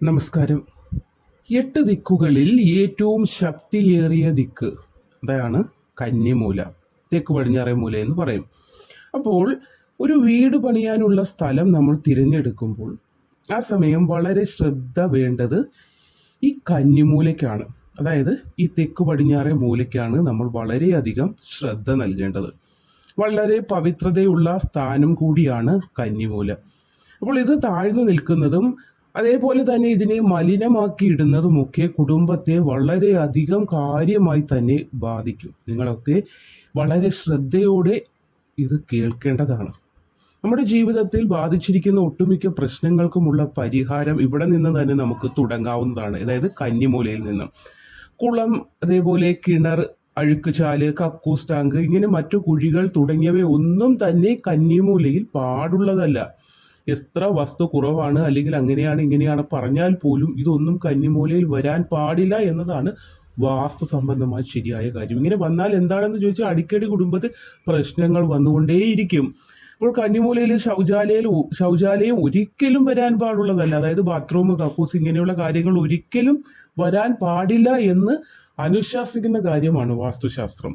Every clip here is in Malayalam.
നമസ്കാരം. എട്ട് ദിക്കുകളിൽ ഏറ്റവും ശക്തിയേറിയ ദിക്ക് അതാണ് കന്നിമൂല തെക്ക് പടിഞ്ഞാറേ മൂല എന്ന് പറയും. അപ്പോൾ ഒരു വീട് പണിയാനുള്ള സ്ഥലം നമ്മൾ തിരഞ്ഞെടുക്കുമ്പോൾ ആ സമയം വളരെ ശ്രദ്ധ വേണ്ടത് ഈ കന്നിമൂലയ്ക്കാണ് അതായത് ഈ തെക്ക് പടിഞ്ഞാറേ മൂലയ്ക്കാണ് നമ്മൾ വളരെയധികം ശ്രദ്ധ നൽകേണ്ടത്. വളരെ പവിത്രതയുള്ള സ്ഥാനം കൂടിയാണ് കന്നിമൂല അപ്പോൾ ഇത് താഴ്ന്നു നിൽക്കുന്നതും അതേപോലെ തന്നെ ഇതിനെ മലിനമാക്കി ഇടുന്നതുമൊക്കെ കുടുംബത്തെ വളരെയധികം കാര്യമായി തന്നെ ബാധിക്കും. നിങ്ങളൊക്കെ വളരെ ശ്രദ്ധയോടെ ഇത് കേൾക്കേണ്ടതാണ്. നമ്മുടെ ജീവിതത്തിൽ ബാധിച്ചിരിക്കുന്ന ഒട്ടുമിക്ക പ്രശ്നങ്ങൾക്കുമുള്ള പരിഹാരം ഇവിടെ നിന്ന് തന്നെ നമുക്ക് തുടങ്ങാവുന്നതാണ്. അതായത് കന്നിമൂലയിൽ നിന്ന്. കുളം അതേപോലെ കിണർ അഴുക്കുചാൽ കക്കൂസ് ടാങ്ക് ഇങ്ങനെ മറ്റു കുഴികൾ തുടങ്ങിയവ ഒന്നും തന്നെ കന്നിമൂലയിൽ പാടുള്ളതല്ല. എത്ര വസ്തു കുറവാണ് അല്ലെങ്കിൽ അങ്ങനെയാണ് ഇങ്ങനെയാണ് പറഞ്ഞാൽ പോലും ഇതൊന്നും കന്നിമൂലയിൽ വരാൻ പാടില്ല എന്നതാണ് വാസ്തു സംബന്ധമായി ശരിയായ കാര്യം. ഇങ്ങനെ വന്നാൽ എന്താണെന്ന് ചോദിച്ചാൽ അടിക്കടി കുടുംബത്തിൽ പ്രശ്നങ്ങൾ വന്നുകൊണ്ടേയിരിക്കും. അപ്പോൾ കന്നിമൂലയിൽ ശൗചാലയം ശൗചാലയം ഒരിക്കലും വരാൻ പാടുള്ളതല്ല. അതായത് ബാത്റൂം കക്കൂസ് ഇങ്ങനെയുള്ള കാര്യങ്ങൾ ഒരിക്കലും വരാൻ പാടില്ല എന്ന് അനുശാസിക്കുന്ന കാര്യമാണ് വാസ്തുശാസ്ത്രം.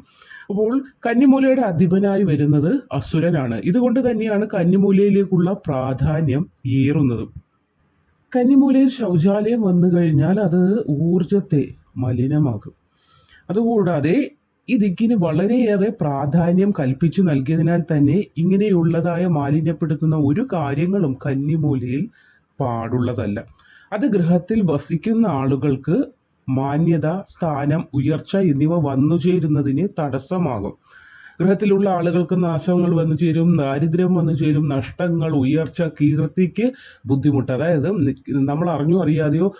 അപ്പോൾ കന്നിമൂലയുടെ അധിപനായി വരുന്നത് അസുരനാണ്. ഇതുകൊണ്ട് തന്നെയാണ് കന്നിമൂലയിലേക്കുള്ള പ്രാധാന്യം ഏറുന്നത്. കന്നിമൂലയിൽ ശൗചാലയം വന്നു കഴിഞ്ഞാൽ അത് ഊർജത്തെ മലിനമാക്കും. അതുകൂടാതെ ഈ ദിക്കിന് വളരെയേറെ പ്രാധാന്യം കൽപ്പിച്ചു നൽകിയതിനാൽ തന്നെ ഇങ്ങനെയുള്ളതായ മാലിന്യപ്പെടുത്തുന്ന ഒരു കാര്യങ്ങളും കന്നിമൂലയിൽ പാടുള്ളതല്ല. അത് ഗൃഹത്തിൽ വസിക്കുന്ന ആളുകൾക്ക് മാന്യത സ്ഥാനം ഉയർച്ച എന്നിവ വന്നു ചേരുന്നതിന് തടസ്സമാകും. ഗ്രഹത്തിലുള്ള ആളുകൾക്ക് നാശങ്ങൾ വന്നു ചേരും ദാരിദ്ര്യം വന്നു ചേരും നഷ്ടങ്ങൾ ഉയർച്ച കീർത്തിക്ക് ബുദ്ധിമുട്ട്. അതായത് നമ്മൾ അറിഞ്ഞോ അറിയാതെയോ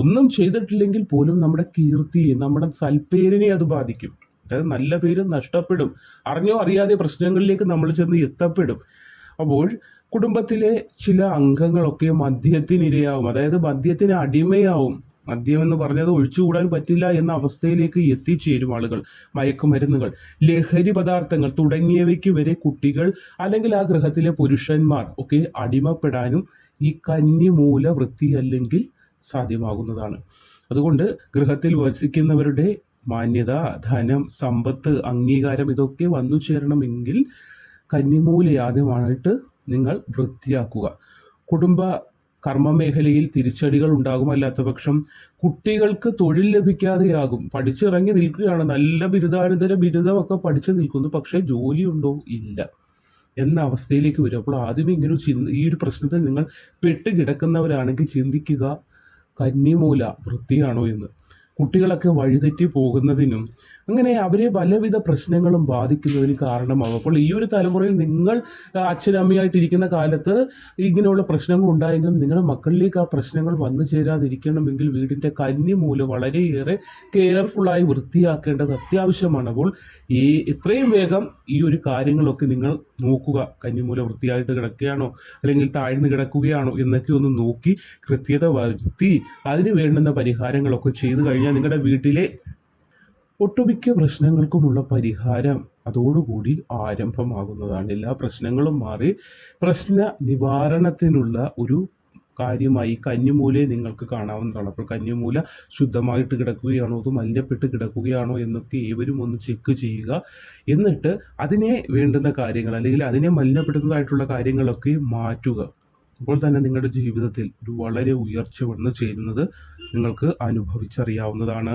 ഒന്നും ചെയ്തിട്ടില്ലെങ്കിൽ പോലും നമ്മുടെ കീർത്തിയെ നമ്മുടെ സൽപ്പേരിനെ അത് ബാധിക്കും. അതായത് നല്ല പേര് നഷ്ടപ്പെടും. അറിഞ്ഞോ അറിയാതെ പ്രശ്നങ്ങളിലേക്ക് നമ്മൾ ചെന്ന് എത്തപ്പെടും. അപ്പോൾ കുടുംബത്തിലെ ചില അംഗങ്ങളൊക്കെ മദ്യത്തിനിരയാവും. അതായത് മദ്യത്തിന് അടിമയാവും. മദ്യം എന്ന് പറഞ്ഞത് ഒഴിച്ചുകൂടാൻ പറ്റില്ല എന്ന അവസ്ഥയിലേക്ക് എത്തിച്ചേരും ആളുകൾ. മയക്കുമരുന്നുകൾ ലഹരി പദാർത്ഥങ്ങൾ തുടങ്ങിയവയ്ക്ക് വരെ കുട്ടികൾ അല്ലെങ്കിൽ ആ ഗൃഹത്തിലെ പുരുഷന്മാർ ഒക്കെ അടിമപ്പെടാനും ഈ കന്നിമൂല വൃത്തിയല്ലെങ്കിൽ സാധ്യമാകുന്നതാണ്. അതുകൊണ്ട് ഗൃഹത്തിൽ വസിക്കുന്നവരുടെ മാന്യത ധനം സമ്പത്ത് അംഗീകാരം ഇതൊക്കെ വന്നു ചേരണമെങ്കിൽ കന്നിമൂല ആദ്യമായിട്ട് നിങ്ങൾ വൃത്തിയാക്കുക. കുടുംബ കർമ്മമേഖലയിൽ തിരിച്ചടികൾ ഉണ്ടാകും. അല്ലാത്ത പക്ഷം കുട്ടികൾക്ക് തൊഴിൽ ലഭിക്കാതെയാകും. പഠിച്ചിറങ്ങി നിൽക്കുകയാണ്. നല്ല ബിരുദാനന്തര ബിരുദമൊക്കെ പഠിച്ചു നിൽക്കുന്നു. പക്ഷേ ജോലിയുണ്ടോ? ഇല്ല. എന്ന അവസ്ഥയിലേക്ക് വരും. അപ്പോൾ ആദ്യം ഇങ്ങനെ ചിന്ത ഈ ഒരു പ്രശ്നത്തിൽ നിങ്ങൾ പെട്ട് കിടക്കുന്നവരാണെങ്കിൽ ചിന്തിക്കുക കന്നിമൂല വൃത്തിയാണോ എന്ന്. കുട്ടികളൊക്കെ വഴിതെറ്റി പോകുന്നതിനും അങ്ങനെ അവരെ പലവിധ പ്രശ്നങ്ങളും ബാധിക്കുന്നതിന് കാരണമാകും അപ്പോൾ ഈ ഒരു തലമുറയിൽ നിങ്ങൾ അച്ഛനമ്മയായിട്ടിരിക്കുന്ന കാലത്ത് ഇങ്ങനെയുള്ള പ്രശ്നങ്ങൾ ഉണ്ടായെങ്കിലും നിങ്ങളുടെ മക്കളിലേക്ക് ആ പ്രശ്നങ്ങൾ വന്നു ചേരാതിരിക്കണമെങ്കിൽ വീടിന്റെ കന്നിമൂല വളരെയേറെ കെയർഫുള്ളായി വൃത്തിയാക്കേണ്ടത് അത്യാവശ്യമാണ്. അപ്പോൾ ഈ എത്രയും വേഗം ഈ ഒരു കാര്യങ്ങളൊക്കെ നിങ്ങൾ നോക്കുക. കന്നിമൂല വൃത്തിയായിട്ട് കിടക്കുകയാണോ? അല്ലെങ്കിൽ താഴ്ന്നു കിടക്കുകയാണോ? എന്നൊക്കെ ഒന്ന് നോക്കി കൃത്യത വരുത്തി അതിന് വേണ്ടുന്ന പരിഹാരങ്ങളൊക്കെ ചെയ്തു കഴിഞ്ഞാൽ നിങ്ങളുടെ വീട്ടിലെ ഒട്ടുമിക്ക പ്രശ്നങ്ങൾക്കുമുള്ള പരിഹാരം അതോടുകൂടി ആരംഭമാകുന്നതാണ്. എല്ലാ പ്രശ്നങ്ങളും മാറി പ്രശ്ന നിവാരണത്തിനുള്ള ഒരു കാര്യമായി കന്നിമൂലയെ നിങ്ങൾക്ക് കാണാവുന്നതാണ്. അപ്പോൾ കന്നിമൂല ശുദ്ധമായിട്ട് കിടക്കുകയാണോ അത് മല്യപ്പെട്ട് കിടക്കുകയാണോ എന്നൊക്കെ ഏവരും ഒന്ന് ചെക്ക് ചെയ്യുക. എന്നിട്ട് അതിനെ വേണ്ടുന്ന കാര്യങ്ങൾ അല്ലെങ്കിൽ അതിനെ മലിനപ്പെടുത്തുന്നതായിട്ടുള്ള കാര്യങ്ങളൊക്കെ മാറ്റുക. അപ്പോൾ തന്നെ നിങ്ങളുടെ ജീവിതത്തിൽ ഒരു വളരെ ഉയർച്ച വന്നു ചേരുന്നത് നിങ്ങൾക്ക് അനുഭവിച്ചറിയാവുന്നതാണ്.